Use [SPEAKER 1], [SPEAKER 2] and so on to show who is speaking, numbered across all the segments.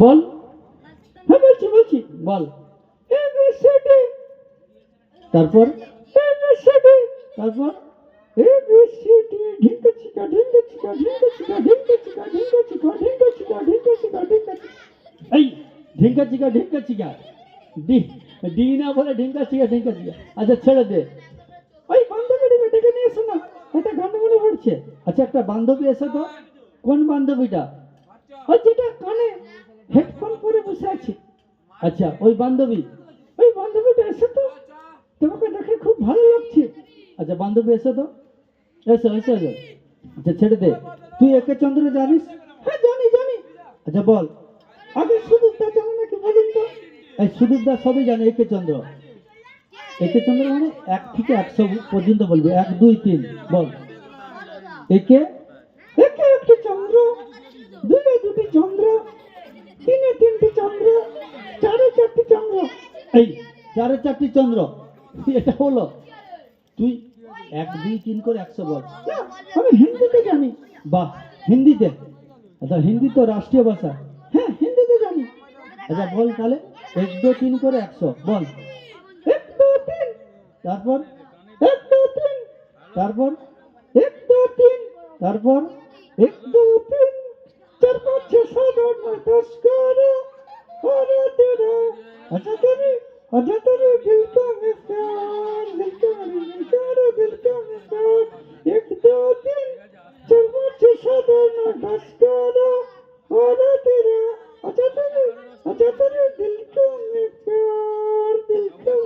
[SPEAKER 1] বল। হ্যাঁ বলছি বলছি। বল। তারপর? তারপর? ঢিঙ্কা চিকা ঢিঙ্কা চিকা চিকা চিকা চিকা চিকা এই চিকা চিকা ডি ডি না বলে ঢিঙ্কা চিকা ঢিঙ্কা চিকা আচ্ছা ছেড়ে দে। ওই বান্ধবীটাকে ডেকে নিয়ে এসো না। একটা গান মনে আচ্ছা একটা বান্ধবী এসে তো। কোন বান্ধবীটা? যেটা কানে। হেডফোন পরে বসে আছে। আচ্ছা ওই বান্ধবী। ওই বান্ধবীটা এসে তো। তোমাকে দেখে খুব ভালো লাগছে। আচ্ছা বান্ধবী এসে তো। এসো এসো এসো। আচ্ছা ছেড়ে দে। তুই একে চন্দ্র জানিস? হ্যাঁ জানি জানি। আচ্ছা বল। আগে সুদীপ দা জানো নাকি বলুন তো? এই সুদীপ দা সবই জানে, একে চন্দ্র। একে চন্দ্র মানে এক থেকে একশো পর্যন্ত বলবি। এক, দুই, তিন, বল। একে? একে একটি চন্দ্র। দুয়ে দুটি চন্দ্র। তিনে তিনটি চন্দ্র, চারে চারটি চন্দ্র। এই, চারে চারটি চন্দ্র, এটা হলো তুই এক, দুই, তিন করে একশো বল। আমি হিন্দিতে জানি। বাহ, হিন্দিতে। আচ্ছা হিন্দি তো রাষ্ট্রীয় ভাষা। হ্যাঁ হিন্দিতে জানি। আচ্ছা বল তাহলে। এক দু তিন করে একশো, বল। এক দু তিন। তারপর? এক দু তিন। তারপর? এক দু তিন। তারপর? এক দু তিন। যার মধ্যে সাধন বাতাস করো হরে তেরে আচ্ছা তুমি আচ্ছা তুমি দিল কা মিসান দিল কা মিসান দিল কা মিসান এক দো তিন যার মধ্যে সাধন বাতাস করো হরে তেরে আচ্ছা তুমি আচ্ছা তুমি দিল কা মিসান দিল কা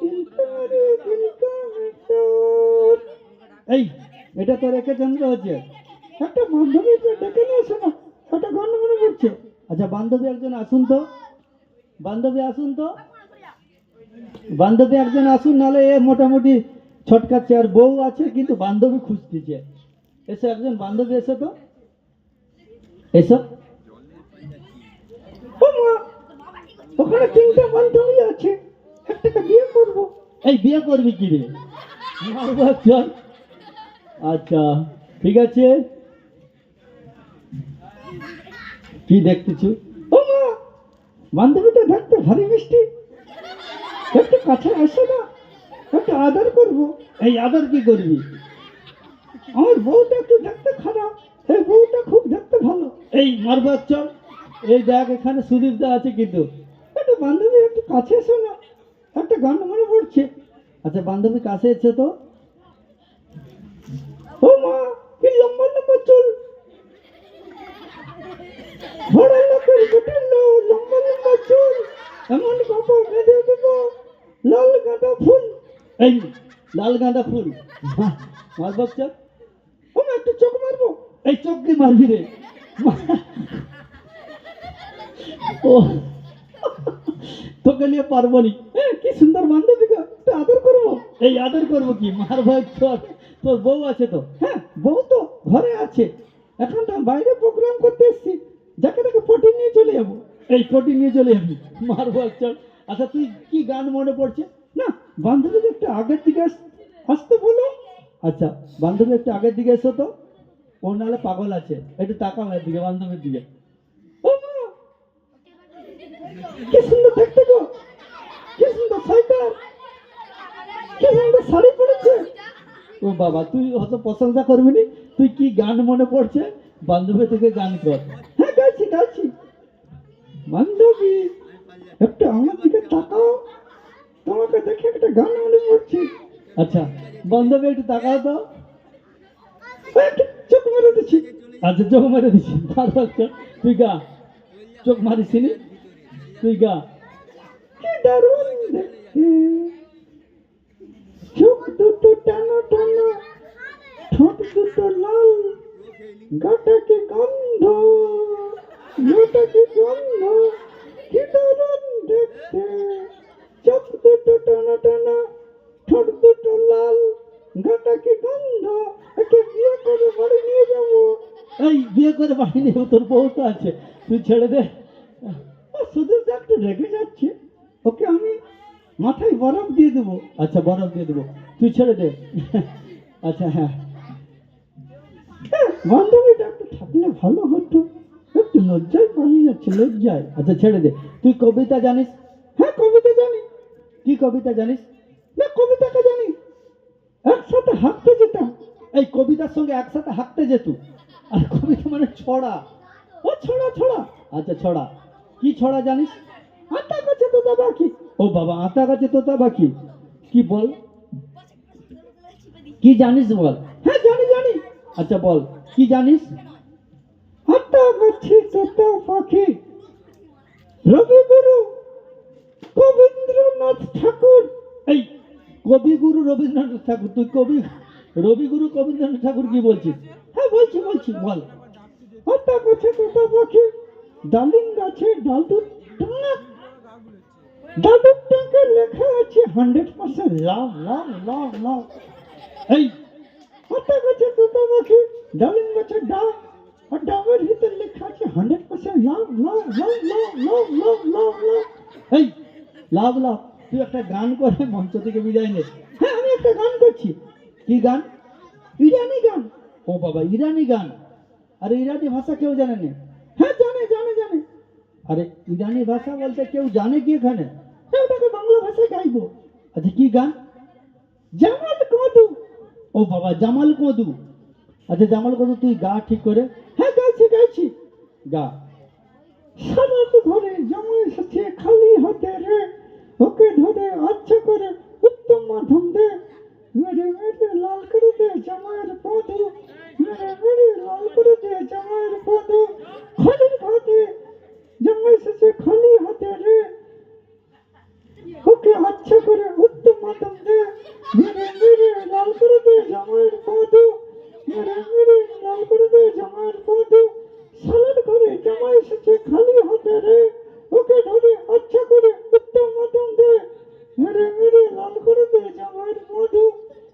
[SPEAKER 1] মিসান দিল কা মিসান এই, এটা তো রেখে চন্দ্র হচ্ছে একটা বান্ধবী ডেকে নিয়ে এসো না একটা গান মনে পড়ছে আচ্ছা বান্ধবী একজন আসুন তো। বান্ধবী আসুন তো। বান্ধবী একজন আসুন, নাহলে এ মোটামুটি ছটকাচ্ছে। আর বউ আছে, কিন্তু বান্ধবী খুঁজতেছে। এসো, একজন বান্ধবী এসো তো। এসো। ওখানে তিনটা বান্ধবী আছে বিয়ে করব। এই বিয়ে করবি কি রে? আচ্ছা ঠিক আছে। কি দেখতেছো? ও মা বান্ধবীটা দেখতে ভারী মিষ্টি। একটু কাছে আসো না, একটু আদর করব। এই আদর কি করবি? আমার বউটা একটু দেখতে খারাপ, এই বউটা খুব দেখতে ভালো। এই মারবার চল। এই দেখ, এখানে সুদীপ দা আছে কিন্তু। একটু বান্ধবী, একটু কাছে এসো না। একটা গান মনে পড়ছে। আচ্ছা বান্ধবী কাছে এসে তো? ও মা কি লম্বা লম্বা চুল। বড় লোকের লম্বা লম্বা চুল এমন বাবা বেঁধে দেব, লাল গাঁদা ফুল। এই লাল গাঁদা ফুল। মার বাচ্চা ও একটু চোখ মারবো? এই চোখ দিয়ে মারবি রে। ও, তোকে নিয়ে পারব নি কি সুন্দর বান্ধবী গো আদর করব এই আদর করব কি? মার ভাই, চল। তোর বউ আছে তো? হ্যাঁ বউ তো ঘরে আছে। এখন তো বাইরে প্রোগ্রাম করতে এসছি। যাকে তাকে পটি নিয়ে চলে যাব। এই পটি নিয়ে চলে যাবি। মার ভাই চল। আচ্ছা তুই কি গান মনে পড়ছে? না বান্ধবী একটু আগের দিকে আস- আসতে বলো। আচ্ছা বান্ধবী একটু আগের দিকে এসো তো। ও নাহলে পাগল আছে। একটু তাকাও এর দিকে, বান্ধবীর দিকে। কি সুন্দর দেখতে গো। কি সুন্দর কি সুন্দর শাড়ি পরেছে। ও বাবা, তুই অত প্রশংসা করবি নি? তুই কি গান মনে পড়ছে? বান্ধবী থেকে গান কর। হ্যাঁ? গাইছি বান্ধবী একটু আমার দিকে তাকাও। তোমাকে দেখে একটা গান মনে পড়ছে। আচ্ছা বান্ধবী একটু তাকাও তো। চোখ মেরে দিচ্ছি আচ্ছা চোখ মেরে চল, তুই গা। চোখ মারিস তুই গা। কি দারুণ চোখ দুটো টানো টানো ঠোঁট দুটো লাল গাটা কি গন্ধ কি দারুণ দেখতে। চোখ দুটো টানা টানা ঠোঁট দুটো লাল গাটা কি গন্ধ? একে বিয়ে করে বাড়ি নিয়ে যাব। এই বিয়ে করে বাড়ি নিয়ে তোর বউ তো আছে তুই ছেড়ে দে। শুধু একটু রেগে যাচ্ছে। ওকে আমি মাথায় বরফ দিয়ে দেবো। আচ্ছা বরফ দিয়ে দেবো। তুই ছেড়ে দে। আচ্ছা হ্যাঁ। হ্যাঁ, বান্ধবীটা একটু থাকলে ভালো হতো। একটু লজ্জায় পালিয়ে যাচ্ছে, লজ্জায়। আচ্ছা ছেড়ে দে। তুই কবিতা জানিস? হ্যাঁ কবিতা জানি। কি কবিতা জানিস? না কবিতাকে জানি। একসাথে হাঁটতে যেতাম। এই কবিতার সঙ্গে একসাথে হাঁটতে যেত। আর কবিতা মানে ছড়া। ও, ছড়া ছড়া। আচ্ছা ছড়া। কি ছড়া জানিস? আতা গাছে তোতা পাখি। ও বাবা, আতা গাছে তোতা পাখি। কি বল? কি জানিস বল? হ্যাঁ জানি জানি। আচ্ছা বল। কি জানিস? আতা গাছে তোতা পাখি রবিগুরু রবীন্দ্রনাথ ঠাকুর। এই কবিগুরু রবীন্দ্রনাথ ঠাকুর তুই কবি? রবিগুরু রবীন্দ্রনাথ ঠাকুর কি বলছিস? হ্যাঁ বলছি বলছি। বল। আতা গাছে তোতা পাখি ডালিম গাছে ডাল দুধ টাক ডালের লেখা আছে হান্ড্রেড পার্সেন্ট লাভ লাভ লাভ লাভ এই আতা গাছে তোতা পাখি ডালিম গাছে আর লেখা আছে হান্ড্রেড পার্সেন্ট লাভ লাভ লাভ লাভ লাভ লাভ লাভ লাভ এই লাভ লাভ তুই একটা গান করে মঞ্চ থেকে বিদায় নে। হ্যাঁ আমি একটা গান করছি। কি গান? ইরানি গান। ও বাবা ইরানি গান। আরে ইরানি ভাষা কেউ জানে না? হ্যাঁ জানে জানে জানে। আরে ইরানি ভাষা বলতে কেউ জানে কি এখানে? হ্যাঁ, ওটাকে বাংলা ভাষায় গাইবো। আচ্ছা কি গান? জামাল কদু। ও বাবা জামাল কদু। আচ্ছা জামাল কদু তুই গা ঠিক করে। গাইছি গা সারাত ঘরে জামাই সাথে খালি হাতে রে। ওকে ধরে আচ্ছা করে উত্তম মাধ্যম দে। মেরে মেরে লাল করে দে জামাইয়ের পদু। মেরে মেরে লাল করে দে জামাইয়ের পদু। খালি হাতে জামাই সাথে খালি হাতে রে। ওকে আচ্ছা করে উত্তম মাধ্যম দে। মেরে মেরে লাল করে দে মেরে মেরে লাল করে দে খালি হাতে রে? ওকে ধরে আচ্ছা করে উত্তম মাধ্যম দে। মেরে মেরে লাল করে দে জামাইয়ের মধু।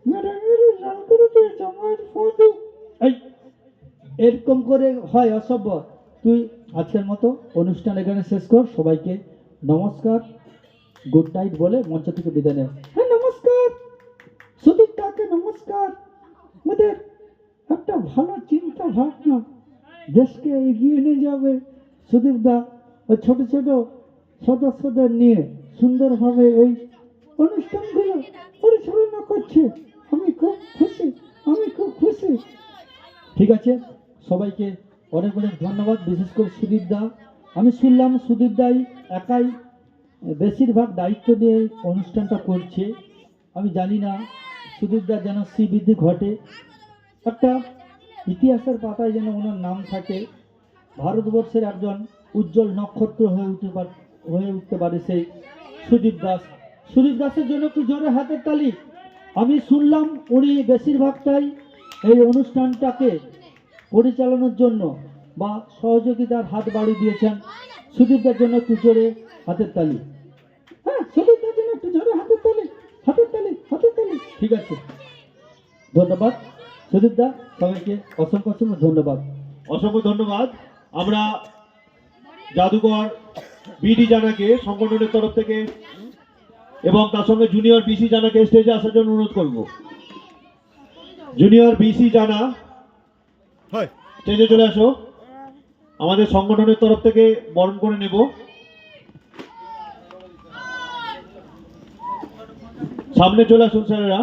[SPEAKER 1] মেরে মেরে লাল করে দে জামাইয়ের মধু। এই, এরকম করে হয় অসভ্য তুই আজকের মতো অনুষ্ঠান এখানে শেষ কর। সবাইকে নমস্কার, গুড নাইট বলে মঞ্চ থেকে বিদায় নেয়। হ্যাঁ নমস্কার। সুদীপ কাকে নমস্কার? আমাদের একটা ভালো চিন্তা ভাবনা দেশকে এগিয়ে নিয়ে যাবে। সুদীপ দা ওই ছোট ছোট সদস্যদের নিয়ে সুন্দরভাবে এই অনুষ্ঠানগুলো পরিচালনা করছে। আমি খুব খুশি, আমি খুব খুশি। ঠিক আছে, সবাইকে অনেক অনেক ধন্যবাদ। বিশেষ করে সুদীপ দা, আমি শুনলাম সুদীপ দাই একাই বেশিরভাগ দায়িত্ব নিয়ে অনুষ্ঠানটা করছে। আমি জানি না সুদীপদার যেন শ্রীবৃদ্ধি ঘটে। একটা ইতিহাসের পাতায় যেন ওনার নাম থাকে। ভারতবর্ষের একজন উজ্জ্বল নক্ষত্র হয়ে উঠতে পার, হয়ে উঠতে পারে সেই সুদীপ দাস। সুদীপ দাসের জন্য একটু জোরে হাতের তালি। আমি শুনলাম উনি বেশিরভাগটাই এই অনুষ্ঠানটাকে পরিচালনার জন্য বা সহযোগিতার হাত বাড়িয়ে দিয়েছেন। সুদীপদার জন্য একটু জোরে হাতের তালি। হ্যাঁ সুদীপদার জন্য একটু জোরে হাতের তালি হাতের তালি হাতের তালি। ঠিক আছে। ধন্যবাদ। সুদীপদা, সবাইকে অসংখ্য অসংখ্য ধন্যবাদ।
[SPEAKER 2] অসংখ্য ধন্যবাদ। আমরা জাদুঘর বিডি জানাকে সংগঠনের তরফ থেকে এবং তার সঙ্গে জুনিয়র বিসি জানাকে স্টেজে আসার জন্য অনুরোধ করব। জুনিয়র বিসি জানা স্টেজে চলে আসো। আমাদের সংগঠনের তরফ থেকে বরণ করে নেব। সামনে চলে আসুন স্যারেরা।